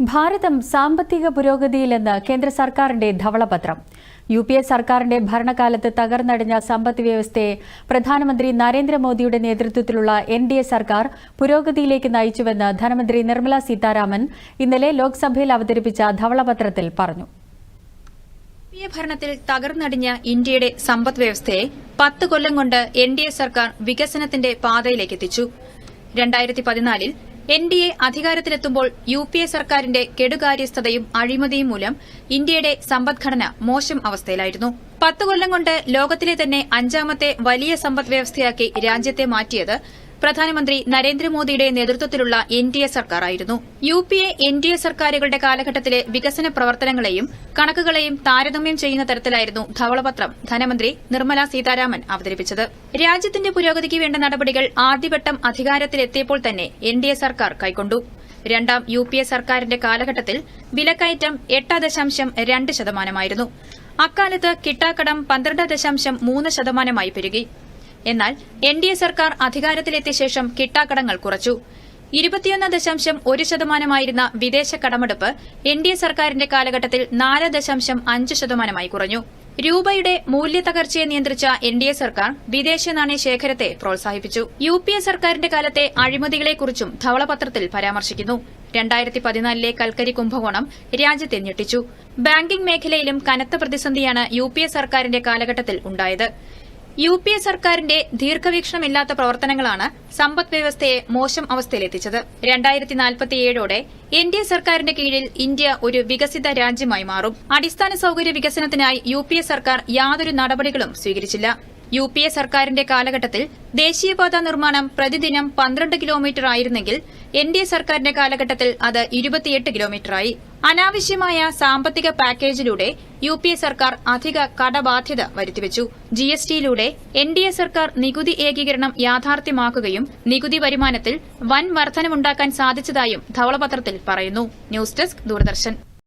ഭാരതം സാമ്പത്തിക പുരോഗതിയിലെന്ന് കേന്ദ്ര സർക്കാരിന്റെ ധവളപത്രം. യു പി എ സർക്കാരിന്റെ ഭരണകാലത്ത് തകർന്നടിഞ്ഞ സമ്പദ് വ്യവസ്ഥയെ പ്രധാനമന്ത്രി നരേന്ദ്രമോദിയുടെ നേതൃത്വത്തിലുള്ള എൻ ഡി എ സർക്കാർ പുരോഗതിയിലേക്ക് നയിച്ചുവെന്ന് ധനമന്ത്രി നിർമ്മല സീതാരാമൻ ഇന്നലെ ലോക്സഭയിൽ അവതരിപ്പിച്ച ധവളപത്രത്തിൽ പറഞ്ഞു. എ ഭരണത്തിൽ തകർന്നടിഞ്ഞ ഇന്ത്യയുടെ സമ്പദ് വ്യവസ്ഥയെ പത്ത് കൊല്ലം കൊണ്ട് എൻ ഡി എ സർക്കാർ വികസനത്തിന്റെ പാതയിലേക്കെത്തിച്ചു. രണ്ടായിരത്തി പതിനാലിൽ എൻ ഡി എ അധികാരത്തിലെത്തുമ്പോൾ യു പി എ സർക്കാരിന്റെ കെടുകാര്യസ്ഥതയും അഴിമതിയും മൂലം ഇന്ത്യയുടെ സമ്പദ്ഘടന മോശം അവസ്ഥയിലായിരുന്നു. പത്ത് കൊല്ലം കൊണ്ട് ലോകത്തിലെ തന്നെ അഞ്ചാമത്തെ വലിയ സമ്പദ്വ്യവസ്ഥയാക്കി രാജ്യത്തെ മാറ്റിയത് പ്രധാനമന്ത്രി നരേന്ദ്രമോദിയുടെ നേതൃത്വത്തിലുള്ള N D A സർക്കാരായിരുന്നു. U P A N D A സർക്കാരുകളുടെ കാലഘട്ടത്തിലെ വികസന പ്രവർത്തനങ്ങളെയും കണക്കുകളെയും താരതമ്യം ചെയ്യുന്ന തരത്തിലായിരുന്നു ധവളപത്രം ധനമന്ത്രി നിർമ്മല സീതാരാമൻ അവതരിപ്പിച്ചത്. രാജ്യത്തിന്റെ പുരോഗതിക്ക് വേണ്ട നടപടികൾ ആദ്യവട്ടം അധികാരത്തിലെത്തിയപ്പോൾ തന്നെ എൻ ഡി എ സർക്കാർ കൈക്കൊണ്ടു. രണ്ടാം യു പി എ സർക്കാരിന്റെ കാലഘട്ടത്തിൽ വിലക്കയറ്റം എട്ട് ദശാംശം രണ്ട് ശതമാനമായിരുന്നു. അക്കാലത്ത് കിട്ടാക്കടം പന്ത്രണ്ട് ദശാംശം മൂന്ന് ശതമാനമായി പെരുകി. എന്നാൽ എൻ ഡി എ സർക്കാർ അധികാരത്തിലെത്തിയ ശേഷം കിട്ടാക്കടങ്ങൾ കുറച്ചു. ഇരുപത്തിയൊന്ന് ദശാംശം ഒരു ശതമാനമായിരുന്ന വിദേശ കടമെടുപ്പ് എൻ ഡി എ സർക്കാരിന്റെ കാലഘട്ടത്തിൽ നാല് ദശാംശം അഞ്ച് ശതമാനമായി കുറഞ്ഞു. രൂപയുടെ മൂല്യത്തകർച്ചയെ നിയന്ത്രിച്ച എൻ ഡി എ സർക്കാർ വിദേശ നാണയ ശേഖരത്തെ പ്രോത്സാഹിപ്പിച്ചു. യു പി എ സർക്കാരിന്റെ കാലത്തെ അഴിമതികളെക്കുറിച്ചും ധവളപത്രത്തിൽ പരാമർശിക്കുന്നു. രണ്ടായിരത്തി പതിനാലിലെ കൽക്കരി കുംഭകോണം രാജ്യത്തെ ഞെട്ടിച്ചു. ബാങ്കിംഗ് മേഖലയിലും കനത്ത പ്രതിസന്ധിയാണ് യു പി എ സർക്കാരിന്റെ കാലഘട്ടത്തിൽ ഉണ്ടായത്. യു പി എ സർക്കാരിന്റെ ദീർഘവീക്ഷണമില്ലാത്ത പ്രവർത്തനങ്ങളാണ് സമ്പദ് വ്യവസ്ഥയെ മോശം അവസ്ഥയിലെത്തിച്ചത്. രണ്ടായിരത്തി നാൽപ്പത്തിയേഴോടെ എൻ ഡി എ സർക്കാരിന്റെ കീഴിൽ ഇന്ത്യ ഒരു വികസിത രാജ്യമായി മാറും. അടിസ്ഥാന സൌകര്യ വികസനത്തിനായി യു പി എ സർക്കാർ യാതൊരു നടപടികളും സ്വീകരിച്ചില്ല. യു പി എ സർക്കാരിന്റെ കാലഘട്ടത്തിൽ ദേശീയപാത നിർമ്മാണം പ്രതിദിനം പന്ത്രണ്ട് കിലോമീറ്റർ ആയിരുന്നെങ്കിൽ എൻ ഡി എ സർക്കാരിന്റെ കാലഘട്ടത്തിൽ അത് ഇരുപത്തിയെട്ട് കിലോമീറ്ററായി. അനാവശ്യമായ സാമ്പത്തിക പാക്കേജിലൂടെ യു പി എ സർക്കാർ അധിക കടബാധ്യത വരുത്തിവച്ചു. ജി എസ് ടിയിലൂടെ എൻ ഡി എ സർക്കാർ നികുതി ഏകീകരണം യാഥാർത്ഥ്യമാക്കുകയും നികുതി വരുമാനത്തിൽ വൻ വർധനമുണ്ടാക്കാൻ സാധിച്ചതായും ധവളപത്രത്തിൽ പറയുന്നു. News desk Doordarshan.